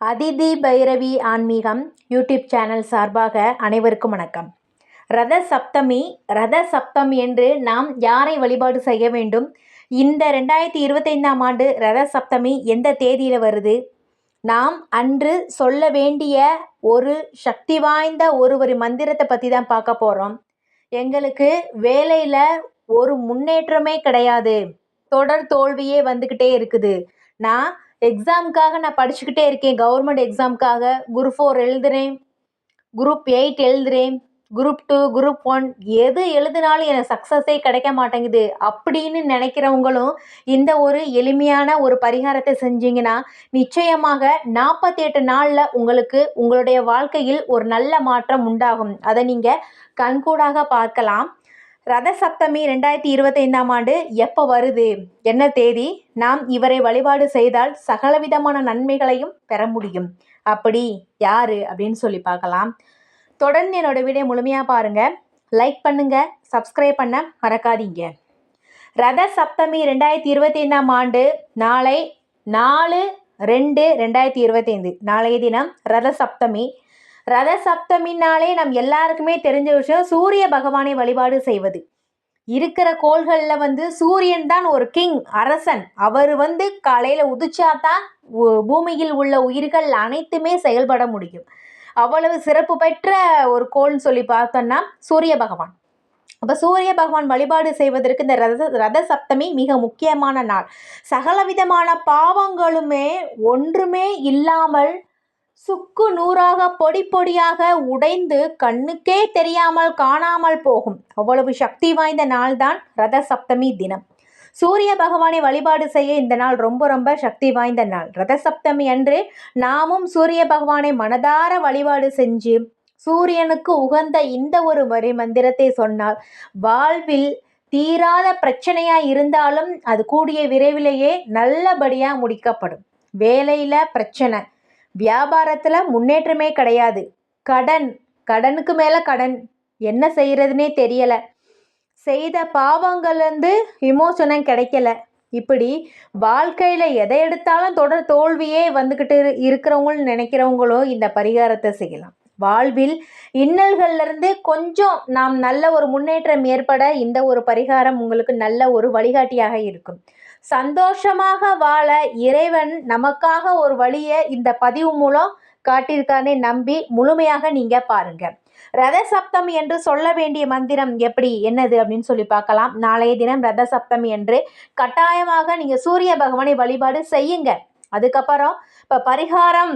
அதிதி பைரவி ஆன்மீகம் YouTube channel சார்பாக அனைவருக்கும் வணக்கம். ரத சப்தமி ரத சப்தமி என்று நாம் யாரை வழிபாடு செய்ய வேண்டும்? இந்த ரெண்டாயிரத்தி இருபத்தைந்தாம் ஆண்டு ரத சப்தமி எந்த தேதியில் வருது? நாம் அன்று சொல்ல வேண்டிய ஒரு சக்தி வாய்ந்த ஒரு ஒரு மந்திரத்தை பற்றி தான் பார்க்க போகிறோம் எங்களுக்கு வேலையில் ஒரு முன்னேற்றமே கிடையாது. தொடர் தோல்வியே வந்துக்கிட்டே இருக்குது. நான் எக்ஸாமுக்காக நான் படிச்சுக்கிட்டே இருக்கேன். கவர்மெண்ட் எக்ஸாமுக்காக குரூப் ஃபோர் எழுதுகிறேன் குரூப் எயிட் எழுதுகிறேன் குரூப் டூ குரூப் ஒன் எது எழுதினாலும் எனக்கு சக்ஸஸே கிடைக்க மாட்டேங்குது. அப்படின்னு நினைக்கிறவங்களும் இந்த ஒரு எளிமையான ஒரு பரிகாரத்தை செஞ்சீங்கன்னா நிச்சயமாக நாற்பத்தி எட்டு நாளில் உங்களுக்கு உங்களுடைய வாழ்க்கையில் ஒரு நல்ல மாற்றம் உண்டாகும். அதை நீங்கள் கண்கூடாக பார்க்கலாம். ரத சப்தமி ரெண்டாயிரத்தி இருபத்தைந்தாம் ஆண்டு எப்போ வருது? என்ன தேதி? நாம் இவரை வழிபாடு செய்தால் சகலவிதமான நன்மைகளையும் பெற முடியும். அப்படி யாரு? அப்படின்னு சொல்லி பார்க்கலாம். தொடர்ந்து என்னோட வீடியோ முழுமையாக பாருங்கள் லைக் பண்ணுங்கள் சப்ஸ்கிரைப் பண்ண மறக்காதீங்க. ரத சப்தமி ரெண்டாயிரத்தி இருபத்தைந்தாம் ஆண்டு நாளை நாலு ரெண்டு ரெண்டாயிரத்தி இருபத்தைந்து நாளைய தினம் ரத சப்தமி ரத சப்தமினாலே நம் எல்லாருக்குமே தெரிஞ்ச விஷயம் சூரிய பகவானை வழிபாடு செய்வது. இருக்கிற கோள்களில் வந்து சூரியன் தான் ஒரு கிங் அரசன். அவர் வந்து காலையில் உதிச்சாதான் பூமியில் உள்ள உயிர்கள் அனைத்துமே செயல்பட முடியும். அவ்வளவு சிறப்பு பெற்ற ஒரு கோள்னு சொல்லி பார்த்தோன்னா சூரிய பகவான். அப்போ சூரிய பகவான் வழிபாடு செய்வதற்கு இந்த ரத ரத சப்தமி மிக முக்கியமான நாள். சகலவிதமான பாவங்களுமே ஒன்றுமே இல்லாமல் சுக்கு நூறாக பொடி பொடியாக உடைந்து கண்ணுக்கே தெரியாமல் காணாமல் போகும். அவ்வளவு சக்தி வாய்ந்த நாள்தான் ரத சப்தமி தினம். சூரிய பகவானை வழிபாடு செய்ய இந்த நாள் ரொம்ப ரொம்ப சக்தி வாய்ந்த நாள். ரத சப்தமி அன்று நாமும் சூரிய பகவானை மனதார வழிபாடு செஞ்சு சூரியனுக்கு உகந்த இந்த ஒரு வரி மந்திரத்தை சொன்னால் வாழ்வில் தீராத பிரச்சனையாக இருந்தாலும் அது கூடிய விரைவிலேயே நல்லபடியாக முடிக்கப்படும். வேலையில் பிரச்சனை வியாபாரத்தில் முன்னேற்றமே கிடையாது. கடன் கடனுக்கு மேலே கடன். என்ன செய்கிறதுனே தெரியலை. செய்த பாவங்கள்லேருந்து விமோசனம் கிடைக்கல. இப்படி வாழ்க்கையில் எதை எடுத்தாலும் தொடர் தோல்வியே வந்துக்கிட்டு இருக்கிறவங்களும் நினைக்கிறவங்களும் இந்த பரிகாரத்தை செய்யலாம். வாழ்வில் இன்னல்கள்லேருந்து கொஞ்சம் நாம் நல்ல ஒரு முன்னேற்றம் ஏற்பட இந்த ஒரு பரிகாரம் உங்களுக்கு நல்ல ஒரு வழிகாட்டியாக இருக்கும். சந்தோஷமாக வாழ இறைவன் நமக்காக ஒரு வழியை இந்த பதிவு மூலம் காட்டியிருக்கானே நம்பி முழுமையாக நீங்கள் பாருங்க. ரத சப்தம் என்று சொல்ல வேண்டிய மந்திரம் எப்படி என்னது அப்படின்னு சொல்லி பார்க்கலாம். நாளைய தினம் ரத சப்தமி என்று கட்டாயமாக நீங்கள் சூரிய பகவானை வழிபாடு செய்யுங்க. அதுக்கப்புறம் இப்போ பரிகாரம்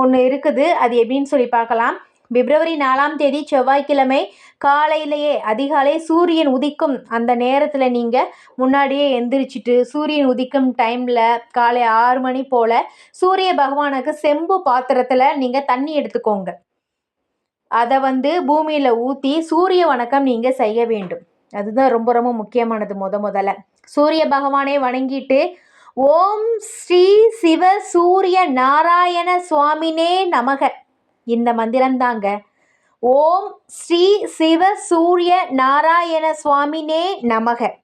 ஒன்று இருக்குது அது எப்படின்னு சொல்லி பார்க்கலாம். பிப்ரவரி நாலாம் தேதி செவ்வாய்க்கிழமை காலையிலேயே அதிகாலை சூரியன் உதிக்கும் அந்த நேரத்தில் நீங்கள் முன்னாடியே எந்திரிச்சிட்டு சூரியன் உதிக்கும் டைமில் காலை ஆறு மணி போல் சூரிய பகவானுக்கு செம்பு பாத்திரத்தில் நீங்கள் தண்ணி எடுத்துக்கோங்க. அதை வந்து பூமியில் ஊற்றி சூரிய வணக்கம் நீங்கள் செய்ய வேண்டும். அதுதான் ரொம்ப ரொம்ப முக்கியமானது முத முதல்ல. சூரிய பகவானை வணங்கிட்டு ஓம் ஸ்ரீ சிவ சூரிய நாராயண சுவாமினே நமக. இந்த மந்திரம் தாங்க. ஓம் ஸ்ரீ சிவ சூரிய நாராயண சுவாமினே நமக.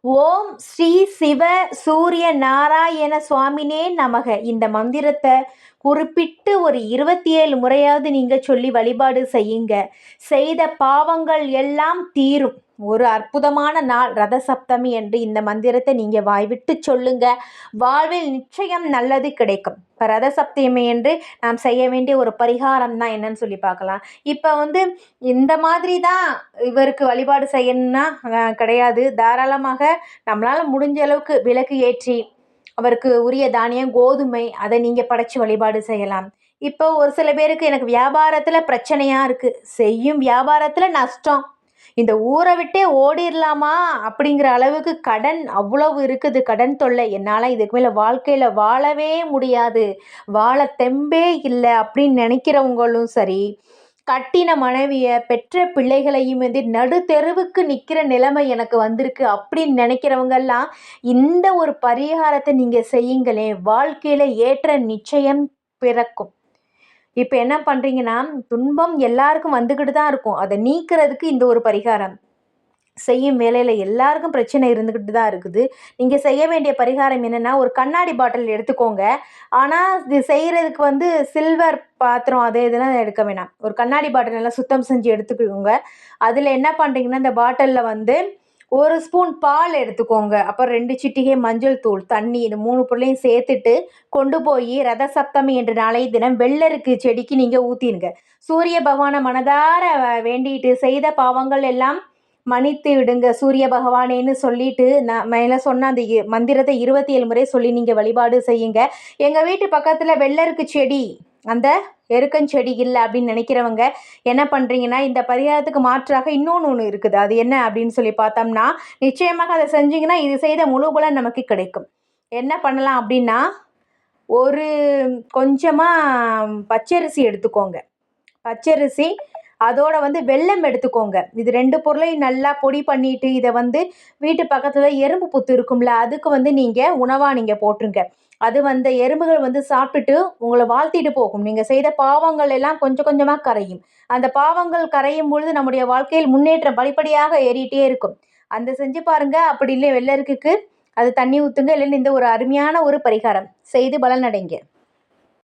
ஓம் ஸ்ரீ சிவ சூரிய நாராயண சுவாமினே நமக. இந்த மந்திரத்தை குறிப்பிட்டு ஒரு இருபத்தி ஏழு முறையாவது நீங்கள் சொல்லி வழிபாடு செய்யுங்க. செய்த பாவங்கள் எல்லாம் தீரும். ஒரு அற்புதமான நாள் ரத சப்தமி என்று இந்த மந்திரத்தை நீங்கள் வாய்விட்டு சொல்லுங்க. வாழ்வில் நிச்சயம் நல்லது கிடைக்கும். இப்போ ரத சப்தமி என்று நாம் செய்ய வேண்டிய ஒரு பரிகாரம் தான் என்னன்னு சொல்லி பார்க்கலாம். இப்போ வந்து இந்த மாதிரி தான் இவருக்கு வழிபாடு செய்யணும்னா கிடையாது. தாராளமாக நம்மளால் முடிஞ்ச அளவுக்கு விளக்கு ஏற்றி அவருக்கு உரிய தானியம் கோதுமை அதை நீங்கள் படைச்சி வழிபாடு செய்யலாம். இப்போ ஒரு சில பேருக்கு எனக்கு வியாபாரத்தில் பிரச்சனையாக இருக்குது செய்யும் வியாபாரத்தில் நஷ்டம். இந்த ஊரை விட்டே ஓடிடலாமா அப்படிங்கிற அளவுக்கு கடன் அவ்வளவு இருக்குது. கடன் தொல்லை. என்னால் இதுக்கு மேலே வாழ்க்கையில் வாழவே முடியாது. வாழ தெம்பே இல்லை அப்படின்னு நினைக்கிறவங்களும் சரி கட்டின மனைவியை பெற்ற பிள்ளைகளையும் வந்து நடு தெருவுக்கு நிற்கிற நிலைமை எனக்கு வந்திருக்கு அப்படின்னு நினைக்கிறவங்கெல்லாம் இந்த ஒரு பரிகாரத்தை நீங்கள் செய்யுங்களேன். வாழ்க்கையில் ஏற்ற நிச்சயம் பிறக்கும். இப்போ என்ன பண்ணுறீங்கன்னா துன்பம் எல்லாருக்கும் வந்துக்கிட்டு தான் இருக்கும். அதை நீக்கிறதுக்கு இந்த ஒரு பரிகாரம். செய்யும் வேலையில் எல்லாருக்கும் பிரச்சனை இருந்துக்கிட்டு தான் இருக்குது. நீங்கள் செய்ய வேண்டிய பரிகாரம் என்னென்னா ஒரு கண்ணாடி பாட்டில் எடுத்துக்கோங்க. ஆனால் இது செய்கிறதுக்கு வந்து சில்வர் பாத்திரம் அதே இதெல்லாம் எடுக்க வேணாம். ஒரு கண்ணாடி பாட்டில் நல்லா சுத்தம் செஞ்சு எடுத்துக்கோங்க. அதில் என்ன பண்ணுறீங்கன்னா இந்த பாட்டிலில் வந்து ஒரு ஸ்பூன் பால் எடுத்துக்கோங்க. அப்புறம் ரெண்டு சிட்டிகை மஞ்சள் தூள் தண்ணி இது மூணு பொருளையும் சேர்த்துட்டு கொண்டு போய் ரத சப்தமி என்ற நாளைய தினம் வெள்ளருக்கு செடிக்கு நீங்கள் ஊற்றினுங்க சூரிய பகவானை மனதார வேண்டிட்டு செய்த பாவங்கள் எல்லாம் மன்னித்து விடுங்க. சூரிய பகவானேன்னு சொல்லிட்டு நான் மேலே சொன்ன அந்த இ- மந்திரத்தை இருபத்தி ஏழு முறை சொல்லி நீங்கள் வழிபாடு செய்யுங்க. எங்கள் வீட்டு பக்கத்தில் வெள்ளருக்கு செடி அந்த எருக்கஞ்செடி இல்லை அப்படின்னு நினைக்கிறவங்க என்ன பண்ணுறீங்கன்னா இந்த பரிகாரத்துக்கு மாற்றாக இன்னொன்று ஒன்று இருக்குது. அது என்ன அப்படின்னு சொல்லி பார்த்தோம்னா நிச்சயமாக அதை செஞ்சீங்கன்னா இது செய்த முழு பலன் நமக்கு கிடைக்கும். என்ன பண்ணலாம் அப்படின்னா ஒரு கொஞ்சமாக பச்சரிசி எடுத்துக்கோங்க. பச்சரிசி அதோட வந்து வெல்லம் எடுத்துக்கோங்க. இது ரெண்டு பொருளையும் நல்லா பொடி பண்ணிட்டு இதை வந்து வீட்டு பக்கத்தில் எறும்பு புத்து இருக்கும்ல அதுக்கு வந்து நீங்கள் உணவாக நீங்கள் போட்டுருங்க. அது வந்த எறும்புகள் வந்து சாப்பிட்டுட்டு உங்களை வாழ்த்திட்டு போகும். நீங்கள் செய்த பாவங்கள் எல்லாம் கொஞ்சம் கொஞ்சமாக கரையும். அந்த பாவங்கள் கரையும் பொழுது நம்முடைய வாழ்க்கையில் முன்னேற்றம் படிப்படியாக ஏறிட்டே இருக்கும். அந்த செஞ்சு பாருங்க. அப்படி இல்லை. வெள்ளருக்குக்கு அது தண்ணி ஊற்றுங்க இல்லைன்னு இந்த ஒரு அருமையான ஒரு பரிகாரம். செய்து பலனடைங்க.